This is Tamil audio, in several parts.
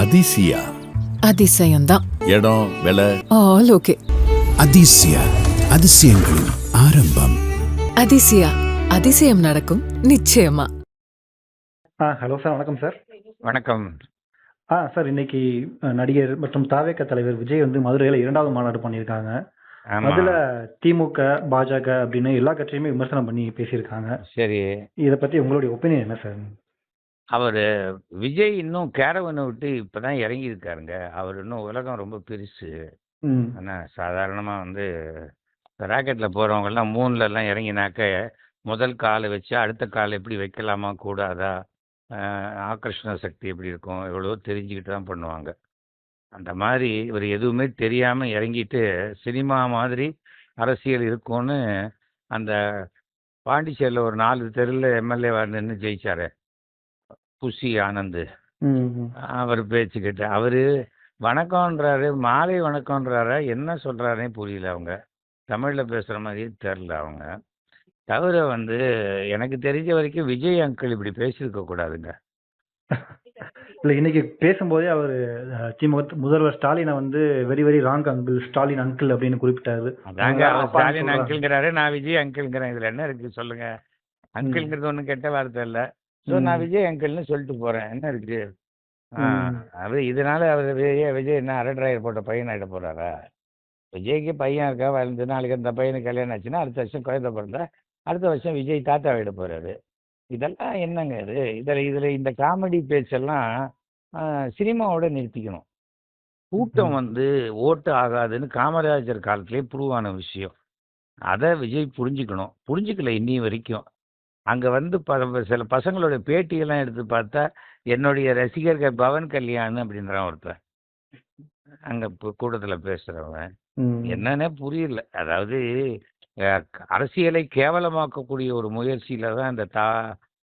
அதிசயா. அதிசயம்தான். இடம் விலை? All okay. அதிசய அதிசயங்களின் ஆரம்பம். அதிசயா அதிசயம் நடக்கும் நிச்சயமா. ஆ ஹலோ சார் வணக்கம் சார். வணக்கம். ஆ சார் இன்னைக்கு நடிகர் மற்றும் தாவேக தலைவர் விஜய் வந்து மதுரையில் இரண்டாவது மாநாடு பண்ணியிருக்காங்க. ஆமா. அதுல திமுக பாஜக அப்படின்னு எல்லா கட்சியுமே விமர்சனம் பண்ணி பேசியிருக்காங்க. சரி. இதை பத்தி உங்களுடைய ஒப்பீனியன் என்ன சார்? அவர் விஜய் இன்னும் கேரவனை விட்டு இப்பதான் இறங்கி இருக்காருங்க அவர் இன்னும் உலகம் ரொம்ப பெருசு. ஆனால் சாதாரணமாக வந்து ராக்கெட்டில் போகிறவங்கெல்லாம் மூணுல எல்லாம் இறங்கினாக்க முதல் காலை வச்சு அடுத்த காலை எப்படி வைக்கலாமா கூடாதா? ஆகர்ஷண சக்தி எப்படி இருக்கும்? எவ்வளோ தெரிஞ்சுக்கிட்டு தான் பண்ணுவாங்க. அந்த மாதிரி இவர் எதுவுமே தெரியாமல் இறங்கிட்டு சினிமா மாதிரி அரசியல் இருக்கும்னு அந்த பாண்டிச்சேரியில் ஒரு நாலு தெருவில் எம்எல்ஏ நின்று ஜெயிச்சாரு. புஷி ஆனந்த். அவர் பேச்சுக்கிட்டு அவர் வணக்கம்ன்றாரு மாலை வணக்கம்ன்றாரா என்ன சொல்கிறாருனே புரியல அவங்க. தமிழில் பேசுகிற மாதிரியே தெரில அவங்க. தவிர வந்து எனக்கு தெரிஞ்ச வரைக்கும் விஜய் அங்கிள் இப்படி பேசியிருக்க கூடாதுங்க. இல்ல இன்னைக்கு பேசும்போதே அவர் முதல்வர் ஸ்டாலினை வந்து very very wrong uncle Stalin uncle அப்படின்னு குறிப்பிட்டாரு. அதாங்க ஸ்டாலின். அங்கிள்ங்கிறாரு நான் விஜய் அங்கிள்ங்கிறேன் இதில் என்ன இருக்குது சொல்லுங்க. அங்கிள்ங்கிறது ஒன்றும் கெட்ட வார்த்தை இல்லை. ஸோ நான். விஜய் அங்கிள்னு சொல்லிட்டு போகிறேன் என்ன ம். அவர் இதனால அவர் விஜய் விஜய் என்ன அரட்ராயர் போட்ட பையன் ஆகிட போகிறாரா விஜய்க்கு பையன் இருக்கா? வளர்ந்து நாளைக்கு அந்த பையனுக்கு கல்யாணம் ஆச்சுன்னா அடுத்த வருஷம் குழந்தை பிறந்தா அடுத்த வருஷம் விஜய் தாத்தா ஆகிட போகிறாரு இதெல்லாம் என்னங்க இது? இதில் இதில் இந்த காமெடி பேச்செல்லாம் ஆ, சினிமாவோட நிறுத்திக்கணும். கூட்டம் வந்து ஓட்டு ஆகாதுன்னு காமராஜர் காலத்திலே ப்ரூவ் ஆன விஷயம். அதை விஜய் புரிஞ்சுக்கணும். புரிஞ்சுக்கல இன்னி வரைக்கும். அங்கே வந்து ப சில பசங்களோட பேட்டியெல்லாம் எடுத்து பார்த்தா என்னுடைய ரசிகர்கள் பவன் கல்யாண் அப்படின்றான் ஒருத்தன் அங்கே கூட்டத்தில் பேசுகிறவன். என்னன்னே புரியல அதாவது அரசியலை கேவலமாக்கக்கூடிய ஒரு முயற்சியில தான் இந்த தா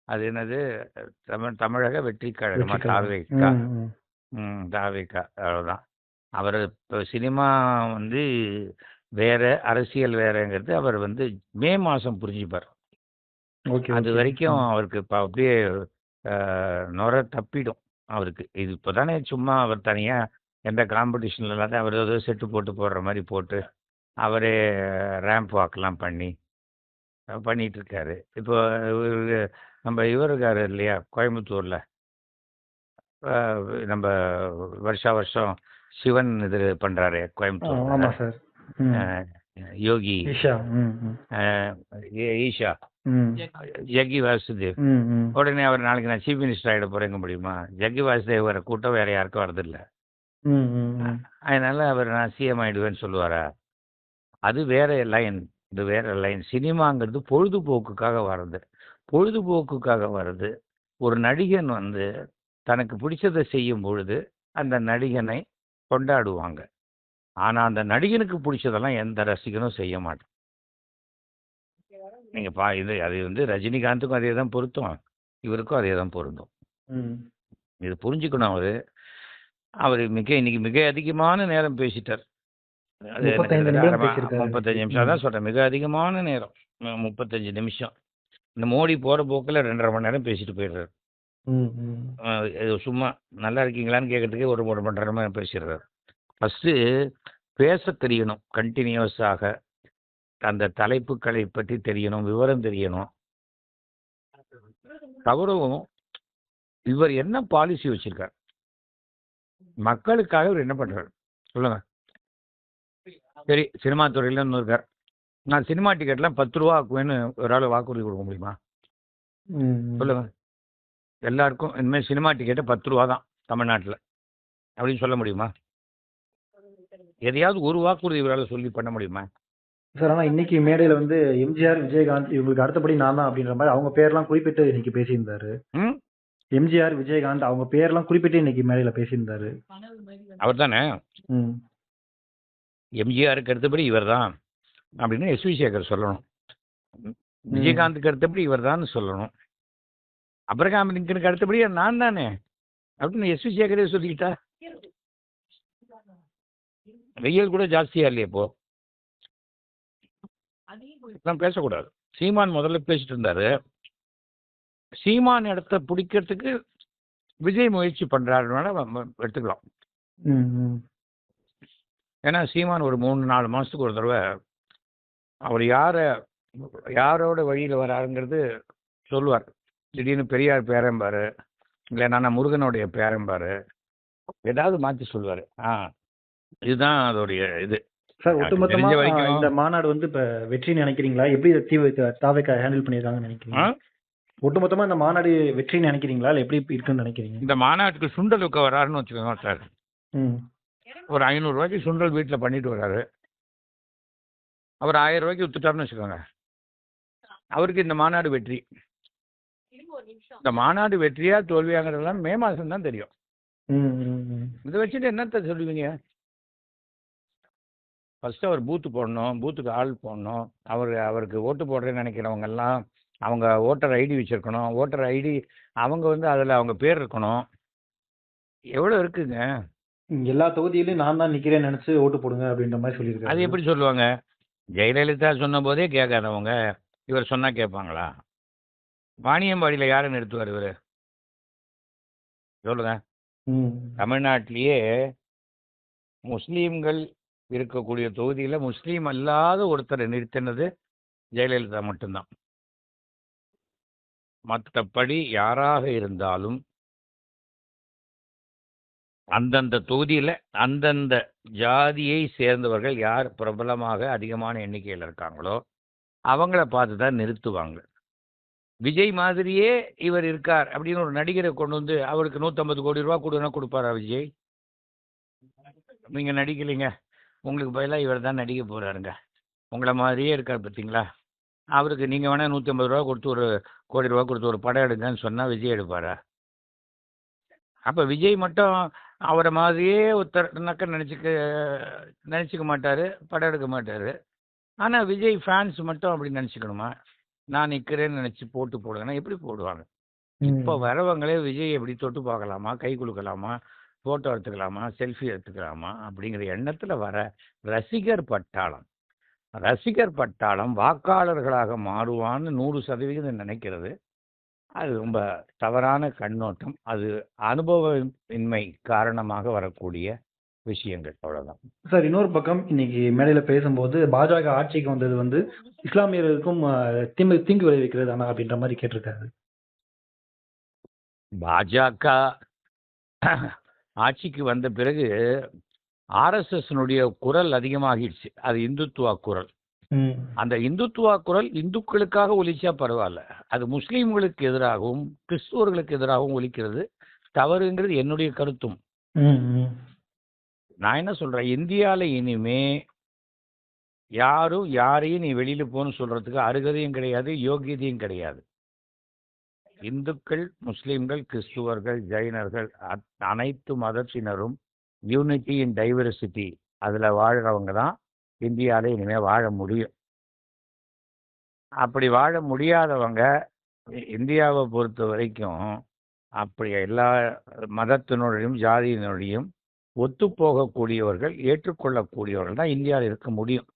அது என்னது தமிழ் தமிழக வெற்றி கழகமா. தாவேக்கா. ம் தாவேக்கா அவ்வளோதான் அவர் இப்போ சினிமா வந்து வேற அரசியல் வேறங்கிறது அவர் வந்து மே மாதம் புரிஞ்சுப்பார் ஓகே அது ஓகே. வரைக்கும் அவருக்கு இப்போ அப்படியே அஹ், நுர தப்பிடும் அவருக்கு. இது இப்போ தானே சும்மா அவர் தனியாக எந்த காம்படிஷன்ல இல்லாத அவர் ஏதோ செட்டு போட்டு போடுற மாதிரி போட்டு அவரே ரேம்ப் வாக்லாம் பண்ணி பண்ணிட்டு இருக்காரு. இப்போ இவரு நம்ம இவர் இருக்காரு இல்லையா கோயம்புத்தூரில். நம்ம வருஷா வருஷம் சிவன் இது பண்ணுறாரு ஆ, ஆமா கோயம்புத்தூர் சார். ம். அஹ், ஈ- ஈஷா. ஜக்கி வாசுதேவ். உடனே அவர் நாளைக்கு நான் சீஃப் மினிஸ்டர் ஆகிட போகிறேங்க முடியுமா? ஜக்கி வாசுதேவ் வர கூட்டம் வேற யாருக்கும் வரதில்ல. அதனால அவர் நான் சிஎம் ஆயிடுவேன்னு சொல்லுவாரா? அது வேற லைன் இது வேற லைன் சினிமாங்கிறது பொழுதுபோக்குக்காக வர்றது. பொழுதுபோக்குக்காக வர்றது. ஒரு நடிகன் வந்து தனக்கு பிடிச்சதை செய்யும் பொழுது அந்த நடிகனை கொண்டாடுவாங்க. ஆனால் அந்த நடிகனுக்கு பிடிச்சதெல்லாம் எந்த ரசிகனும் செய்ய மாட்டான். நீங்கள் பா இது அது வந்து ரஜினிகாந்துக்கும் அதே தான் பொருத்தம். இவருக்கும் அதே தான் பொருந்தும். இது புரிஞ்சுக்கணும் அவரு. அவர் மிக இன்னைக்கு மிக அதிகமான நேரம் பேசிட்டார். அது எனக்கு 35 தெரிஞ்ச நிமிடம் அரை ம- பேசியிருக்காரு. முப்பத்தஞ்சு நிமிஷம். அதான் சொல்றேன் மிக அதிகமான நேரம். முப்பத்தஞ்சு நிமிஷம். இந்த மோடி போற போக்கில் ரெண்டரை மணி நேரம் பேசிட்டு போயிடுறாரு. சும்மா நல்லா இருக்கீங்களான்னு கேட்கறதுக்கே ஒரு ஒரு மணி நேரமா பேசிடுறாரு. ஃபஸ்ட்டு பேச தெரியணும் கண்டினியூஸாக அந்த தலைப்புகளை பற்றி தெரியணும் விவரம் தெரியணும். தவறும் இவர் என்ன பாலிசி வச்சிருக்கார்? மக்களுக்காக இவர் என்ன பண்றாரு? சொல்லுங்க. சரி சினிமா துறையில இருக்கார் நான் சினிமா டிக்கெட்லாம் பத்து ரூபா ஆக்குவேன்னு ஒரு ஆள் வாக்குறுதி கொடுக்க முடியுமா. சொல்லுங்க. எல்லாருக்கும் இனிமேல் சினிமா டிக்கெட்டு பத்து ரூபா தான் தமிழ்நாட்டில். அப்படின்னு சொல்ல முடியுமா? எதையாவது ஒரு வாக்குறுதி இவரால் சொல்லி பண்ண முடியுமா? சார் ஆனா இன்னைக்கு மேடையில வந்து எம்ஜிஆர் விஜயகாந்த் இவங்களுக்கு அடுத்தபடி நான் தான் அப்படின்ற மாதிரி அவங்க பேர்லாம் குறிப்பிட்டு இன்னைக்கு பேசியிருந்தாரு. எம்ஜிஆர் விஜயகாந்த் அவங்க பேர்லாம் குறிப்பிட்டு இன்னைக்கு மேடையில பேசியிருந்தாரு. அவர் தானே? எம்ஜிஆருக்கு அடுத்தபடி இவர் தான் அப்படின்னு எஸ் வி சேகர் சொல்லணும். விஜயகாந்துக்கு அடுத்தபடி இவர் தான் சொல்லணும். அப்ரகாம் லிங்கனுக்கு அடுத்தபடி நான் தானே? அப்படின்னு எஸ் வி சேகரே சொல்லிக்கிட்டா வெயில் கூட ஜாஸ்தியா இல்லையா இப்போ. இதெல்லாம் பேசக்கூடாது. சீமான் முதல்ல பேசிட்டு இருந்தாரு. சீமான் இடத்த பிடிக்கிறதுக்கு விஜய் முயற்சி பண்ணுறாருனால எடுத்துக்கலாம். ஏன்னா சீமான் ஒரு மூணு நாலு மாதத்துக்கு ஒரு தடவை அவர் யாரை யாரோட வழியில் வராருங்கிறது சொல்லுவார். திடீர்னு பெரியார் பேரம்பாரு இல்லைன்னா முருகனுடைய பேரம்பாரு ஏதாவது மாற்றி சொல்லுவார். ஆ. இதுதான் அதோடைய இது. சார் ஒட்டுமொத்தமா இந்த மாநாடு வந்து இப்ப வெற்றின்னு நினைக்கிறீங்களா? எப்படி தீவு தாவைக்கா ஹேண்டில் பண்ணிருக்காங்கன்னு ஆ? நினைக்கிறீங்க ஒட்டுமொத்தமா இந்த மாநாடு வெற்றின்னு நினைக்கிறீங்களா? இல்ல எப்படி இருக்குன்னு நினைக்கிறீங்க? இந்த மாநாட்டுக்கு சுண்டல் வைக்க வராருன்னு வச்சுக்கோங்க சார். ஒரு ஐநூறுரூவாய்க்கு சுண்டல் வீட்டில் பண்ணிட்டு வராரு. அவர் ஆயிரம் ரூபாய்க்கு வித்துட்டாருன்னு வச்சுக்கோங்க. அவருக்கு இந்த மாநாடு வெற்றி. இந்த மாநாடு வெற்றியா தோல்வியாங்கிறதெல்லாம் மே மாதம் தான் தெரியும். இதை வச்சுட்டு என்னத்த சொல்லுவீங்க? ஃபர்ஸ்ட் அவர் பூத்து போடணும் பூத்துக்கு ஆள் போடணும். அவர் அவருக்கு ஓட்டு போடுறேன்னு நினைக்கிறவங்க எல்லாம் அவங்க ஓட்டர் ஐடி வச்சிருக்கணும். ஓட்டர் ஐடி அவங்க வந்து அதில் அவங்க பேர் இருக்கணும். எவ்வளோ இருக்குங்க? எல்லா தொகுதியிலும் நான் தான் நிக்கிறேன்னு நினைச்சு ஓட்டு போடுங்க அப்படின்ற மாதிரி சொல்லியிருக்காரு. அது எப்படி சொல்லுவாங்க? ஜெயலலிதா சொன்ன போதே கேட்காதவங்க இவர் சொன்னா கேட்பாங்களா? வாணியம்பாடியில் யாரை நிறுத்துவார் இவர்? சொல்லுங்க. ம். தமிழ்நாட்டிலேயே முஸ்லீம்கள் இருக்கக்கூடிய தொகுதியில் முஸ்லீம் அல்லாத ஒருத்தரை நிறுத்தினது ஜெயலலிதா மட்டும்தான். மற்றபடி யாராக இருந்தாலும் அந்தந்த தொகுதியில் அந்தந்த ஜாதியை சேர்ந்தவர்கள் யார் பிரபலமாக அதிகமான எண்ணிக்கையில் இருக்காங்களோ அவங்கள பார்த்து தான் நிறுத்துவாங்க. விஜய் மாதிரியே இவர் இருக்கார் அப்படின்னு ஒரு நடிகரை கொண்டு வந்து அவருக்கு நூற்றம்பது கோடி ரூபா கொடுனா கொடுப்பாரா விஜய்? நீங்கள் நடிக்கலைங்க. உங்களுக்கு பதிலாக இவர் தான் நடிக்க போகிறாருங்க உங்களை மாதிரியே இருக்கார் பார்த்தீங்களா அவருக்கு நீங்கள் வேணால் நூற்றி ஐம்பது ரூபா கொடுத்து ஒரு கோடி ரூபா கொடுத்து ஒரு படம் எடுங்கன்னு சொன்னால் விஜய் எடுப்பாரா? அப்போ விஜய் மட்டும் அவரை மாதிரியே ஒருத்தர்னாக்க நினச்சிக்க நினச்சிக்க மாட்டார் படம் எடுக்க மாட்டார். ஆனால் விஜய் ஃபேன்ஸ் மட்டும் அப்படி நினச்சிக்கணுமா நான் நிற்கிறேன்னு நினச்சி போட்டு போடுங்கன்னா எப்படி போடுவாங்க? இப்போ வரவங்களே விஜய் எப்படி தொட்டு பார்க்கலாமா? கை குலுக்கலாமா? ஃபோட்டோ எடுத்துக்கலாமா? செல்ஃபி எடுத்துக்கலாமா? அப்படிங்கிற எண்ணத்தில் வர ரசிகர் பட்டாளம். ரசிகர் பட்டாளம் வாக்காளர்களாக மாறுவான்னு நூறு சதவிகிதம் நினைக்கிறது. அது ரொம்ப தவறான கண்ணோட்டம். அது அனுபவமின்மை காரணமாக வரக்கூடிய விஷயங்கள். அவ்வளோதான் சார் இன்னொரு பக்கம் இன்னைக்கு மேடையில பேசும்போது பாஜக ஆட்சிக்கு வந்தது வந்து இஸ்லாமியர்களுக்கும் தீங்கு தீங்கு விளைவிக்கிறது ஆனா அப்படின்ற மாதிரி கேட்டிருக்காரு. பாஜக ஆட்சிக்கு வந்த பிறகு ஆர்எஸ்எஸ்னுடைய குரல் அதிகமாகிடுச்சு. அது இந்துத்துவா குரல். அந்த இந்துத்துவா குரல் இந்துக்களுக்காக ஒலிச்சா பரவாயில்ல. அது முஸ்லீம்களுக்கு எதிராகவும் கிறிஸ்துவர்களுக்கு எதிராகவும் ஒலிக்கிறது. தவறுங்கிறது என்னுடைய கருத்தும். நான் என்ன சொல்றேன்? இந்தியாவில் இனிமே யாரும் யாரையும் நீ வெளியில போன்னு சொல்றதுக்கு அருகதையும் கிடையாது யோகியதையும் கிடையாது. இந்துக்கள் முஸ்லீம்கள் கிறிஸ்துவர்கள் ஜெயினர்கள் அனைத்து மதத்தினரும் யூனிட்டி இன் டைவர்சிட்டி அதில் வாழ்கிறவங்க தான் இந்தியாவில் இனிமேல் வாழ முடியும். அப்படி வாழ முடியாதவங்க இந்தியாவை பொறுத்த வரைக்கும் அப்படி எல்லா மதத்தினுடையும் ஜாதியினுடையும் ஒத்துப்போகக்கூடியவர்கள் ஏற்றுக்கொள்ளக்கூடியவர்கள் தான் இந்தியாவில் இருக்க முடியும்.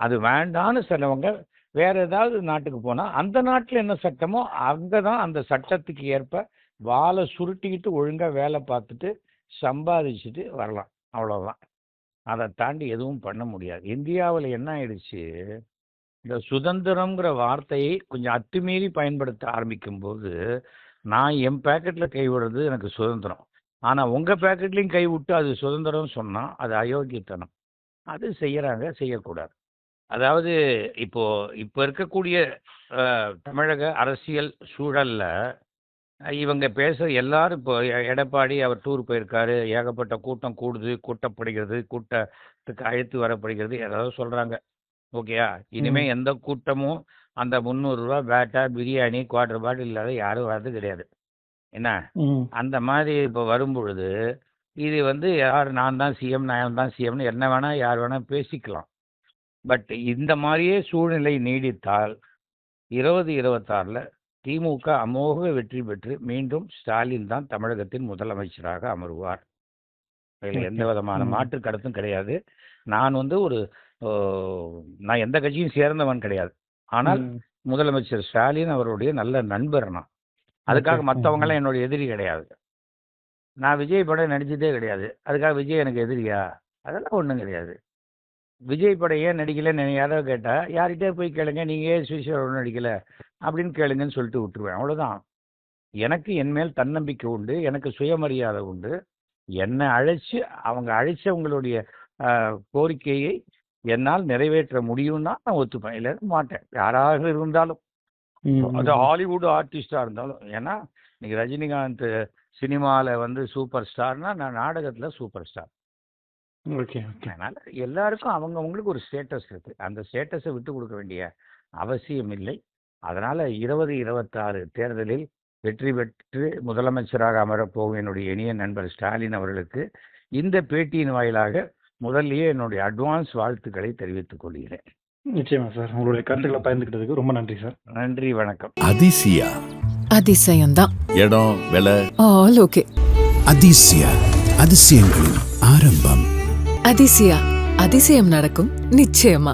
அது வேண்டான்னு சிலவங்க வேற ஏதாவது நாட்டுக்கு போனால் அந்த நாட்டில் என்ன சட்டமோ அங்கே தான் அந்த சட்டத்துக்கு ஏற்ப வாழை சுருட்டிக்கிட்டு ஒழுங்காக வேலை பார்த்துட்டு சம்பாதிச்சுட்டு வரலாம். அவ்வளோதான் அதை தாண்டி எதுவும் பண்ண முடியாது. இந்தியாவில் என்ன ஆயிடுச்சு? இந்த சுதந்திரம்ங்கிற வார்த்தையை கொஞ்சம் அத்துமீறி பயன்படுத்த ஆரம்பிக்கும் போது நான் என் பேக்கெட்டில் கை விடுறது எனக்கு சுதந்திரம். ஆனால் உங்கள் பேக்கெட்லேயும் கை விட்டு அது சுதந்திரம் சொன்னால் அது அயோக்கியத்தனம். அது செய்கிறாங்க செய்யக்கூடாது. அதாவது இப்போ இப்போ இருக்கக்கூடிய தமிழக அரசியல் சூழல்ல இவங்க பேச எல்லாரும் இப்போ எடப்பாடி அவர் டூர் போயிருக்காரு ஏகப்பட்ட கூட்டம் கூடுது கூட்டப்படுகிறது கூட்டத்துக்கு அழைத்து வரப்படுகிறது ஏதாவது சொல்றாங்க. ஓகேயா? இனிமே எந்த கூட்டமும் அந்த முந்நூறுரூவா பேட்டா பிரியாணி குவார்டர் பாட்டில் இல்லாத யாரும் வர்றது கிடையாது. என்ன. அந்த மாதிரி இப்போ வரும்பொழுது இது வந்து யார் நான் தான் சிஎம் நான் தான் சிஎம்னு என்ன வேணால் யார் வேணால் பேசிக்கலாம். பட் இந்த மாதிரியே சூழ்நிலை நீடித்தால் இருபது இருபத்தாறில் திமுக அமோக வெற்றி பெற்று மீண்டும் ஸ்டாலின் தான் தமிழகத்தின் முதலமைச்சராக அமருவார். அதில் எந்த விதமான. மாற்று கருத்தும் கிடையாது. நான் வந்து ஒரு நான் எந்த கட்சியும் சேர்ந்தவன் கிடையாது. ஆனால். முதலமைச்சர் ஸ்டாலின் அவருடைய நல்ல நண்பர் நான். அதுக்காக. மற்றவங்களாம் என்னுடைய எதிரி கிடையாது. நான் விஜய் படம் நடிச்சதே கிடையாது. அதுக்காக விஜய் எனக்கு எதிரியா? அதெல்லாம் ஒன்றும் கிடையாது. விஜய் படம் ஏன் நடிக்கலைன்னு யாராவது கேட்டால் யார்கிட்டயே போய் கேளுங்க நீங்கள் ஏன் ஒன்றும் நடிக்கலை? அப்படின்னு கேளுங்கன்னு சொல்லிட்டு விட்டுருவேன். அவ்வளோதான் எனக்கு என் மேல் தன்னம்பிக்கை உண்டு எனக்கு சுயமரியாதை உண்டு. என்னை அழைச்சி அவங்க அழைச்சவங்களுடைய கோரிக்கையை என்னால் நிறைவேற்ற முடியும்னா நான் ஒத்துப்பேன். இல்லைன்னா மாட்டேன். யாராக இருந்தாலும். அது ஹாலிவுட் ஆர்டிஸ்டாக இருந்தாலும். ஏன்னா இன்னைக்கு ரஜினிகாந்த் சினிமாவில் வந்து சூப்பர் ஸ்டார்னா நான் நாடகத்தில் சூப்பர் ஸ்டார் ஓகே ஓகே. அதனால் எல்லாருக்கும் அவங்கவுங்களுக்கு ஒரு ஸ்டேட்டஸ் இருக்குது அந்த ஸ்டேட்டஸை விட்டு கொடுக்க வேண்டிய அவசியம் இல்லை. அதனால் இருபது இருபத்தாறு தேர்தலில் வெற்றி பெற்று முதலமைச்சராக அமரப்போகும் என்னுடைய இனிய நண்பர் ஸ்டாலின் அவர்களுக்கு இந்த பேட்டியின் வாயிலாக முதல்லயே என்னுடைய அட்வான்ஸ் வாழ்த்துக்களை தெரிவித்துக் கொள்கிறேன். நிச்சயமா சார். உங்களுடைய கருத்துக்களை பகிர்ந்துக்கிட்டதுக்கு ரொம்ப நன்றி சார். நன்றி வணக்கம். அதிசயா. அதிசயம்தான். இடம் விலை? All okay. அதிசயா. அதிசயங்களின் ஆரம்பம். அதிசயா அதிசயம் நடக்கும் நிச்சயமா